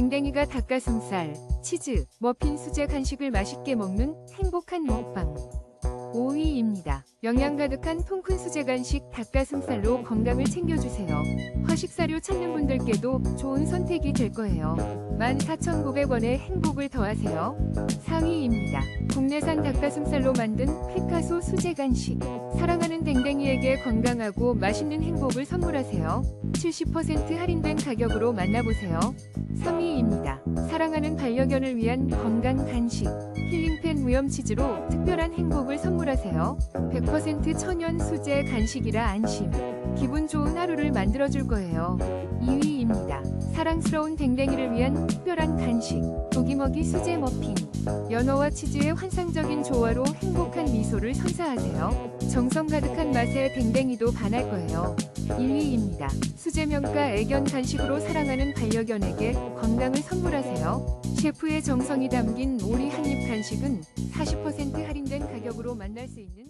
댕댕이가 닭가슴살, 치즈, 머핀 수제 간식을 맛있게 먹는 행복한 먹방. 5위입니다. 영양 가득한 통큰 수제 간식 닭가슴살로 건강을 챙겨주세요. 화식사료 찾는 분들께도 좋은 선택이 될 거예요. 14,900원의 행복을 더하세요. 4위입니다. 국내산 닭가슴살로 만든 피카소 수제 간식. 사랑하는 댕댕이에게 건강하고 맛있는 행복을 선물하세요. 70% 할인된 가격으로 만나보세요. 3위입니다. 사랑하는 반려견을 위한 건강 간식. 힐링팬 무염치즈로 특별한 행복을 선물하세요. 100% 천연 수제 간식이라 안심. 기분 좋은 하루를 만들어줄 거예요. 2위입니다. 사랑스러운 댕댕이를 위한 특별한 간식. 도기먹이 수제 머핀. 연어와 치즈의 환상적인 조화로 행복한 미소를 선사하세요. 정성 가득한 맛에 댕댕이도 반할 거예요. 1위입니다. 수제면과 애견 간식으로 사랑하는 반려견에게 건강을 선물하세요. 셰프의 정성이 담긴 오리 한입 간식은 40% 할인된 가격으로 만날 수 있는